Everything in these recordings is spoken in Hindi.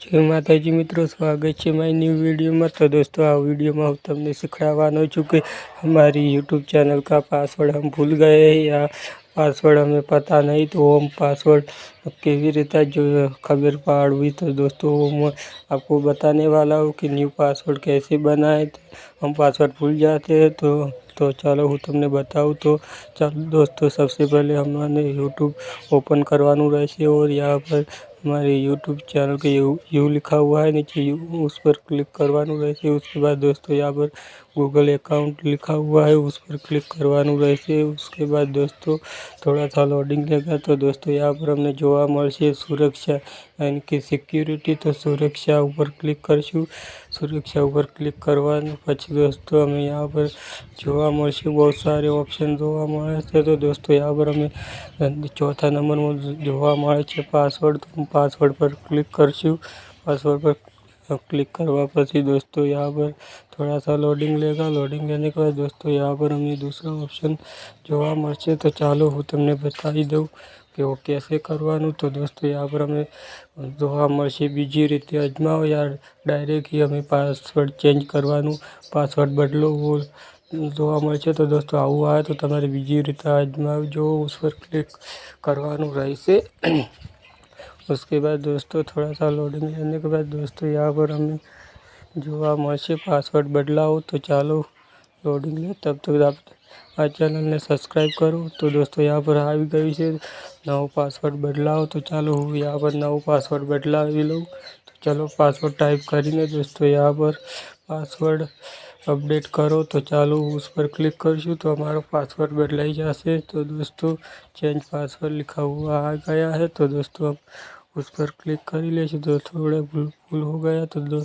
जय माता जी मित्रों स्वागत है मैं न्यू वीडियो में तो दोस्तों आ वीडियो में तमने तुमने सिखावा चुके हमारी यूट्यूब चैनल का पासवर्ड हम भूल गए हैं या पासवर्ड हमें पता नहीं तो हम पासवर्ड के भी रहता जो खबर पाड़ हुई तो दोस्तों हम आपको बताने वाला हूँ कि न्यू पासवर्ड कैसे बनाए तो हम पासवर्ड भूल जाते हैं तो तो चलो हूँ तुमने बताऊँ तो चलो दोस्तों सबसे पहले हमने यूट्यूब ओपन करवा रहे और यहाँ पर हमारे यूट्यूब चैनल के यू यू लिखा हुआ है, नीचे यू, उस पर क्लिक करवाने वैसे, उसके बाद दोस्तों यहाँ पर गूगल अकाउंट लिखा हुआ है, उस पर क्लिक करवाने वैसे, उसके बाद दोस्तों थोड़ा सा लोडिंग लेगा तो दोस्तों यहाँ पर हमने जो मैसे सुरक्षा, यानी कि सिक्योरिटी तो सुरक्षा ऊपर क्लिक कर छू सुरक्षा ऊपर क्लिक करवा पक्ष दोस्तों हमें यहाँ पर जो मैसे बहुत सारे ऑप्शन जो मैसे तो दोस्तों यहाँ पर हमें चौथा नंबर में जो मैसे पासवर्ड પાસવર્ડ पर क्लिक કરશું पासवर्ड पर क्लिक करवा પછી दोस्तों यहाँ पर थोड़ा सा लोडिंग लेगा लोडिंग लेने के बाद दोस्तों यहाँ पर हमें दूसरा ऑप्शन જોવા મળશે તો ચાલો હું તમને બતાવી દઉં કે वो कैसे કરવાનું તો दोस्तों यहाँ पर हमें જોવા મળશે બીજી રીતે અજમાવો યાર ડાયરેક્ટ ही हमें પાસવર્ડ ચેન્જ કરવાનું પાસવર્ડ બદલો वो જોવા મળશે તો दोस्तों આવું આવે તો તમારે બીજી રીતે અજમાવજો उस पर क्लिक કરવાનું રહેશે उसके बाद दोस्तों थोड़ा सा लोडिंग लेने के बाद दोस्तों यहाँ पर हमें जो आप मुझसे पासवर्ड बदला हो तो चलो लोडिंग ले। तब तक तो आप हमारे चैनल ने सब्सक्राइब करो। तो दोस्तों यहाँ पर हावी गई से नव पासवर्ड बदलाओ तो चलो यहाँ पर नव पासवर्ड बदला भी लो तो चलो पासवर्ड टाइप करेंगे दोस्तों। यहाँ पर पासवर्ड अपडेट करो तो चलो उस पर क्लिक करशू तो हमारा पासवर्ड बदलाई जाए तो दोस्तों चेंज पासवर्ड लिखा हुआ आ गया है। तो दोस्तों अब उस पर क्लिक कर लिया जो दो थोड़ा फुल हो गया तो दो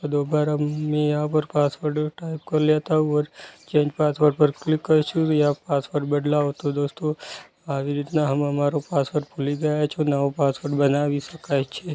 तो दोबारा मैं यहाँ पर पासवर्ड टाइप कर लिया था और चेंज पासवर्ड पर क्लिक कर चुँ या पासवर्ड बदलाव। तो दोस्तों, आज रीतना हम हमारो पासवर्ड भूली गया छो नवो पासवर्ड बना भी सकते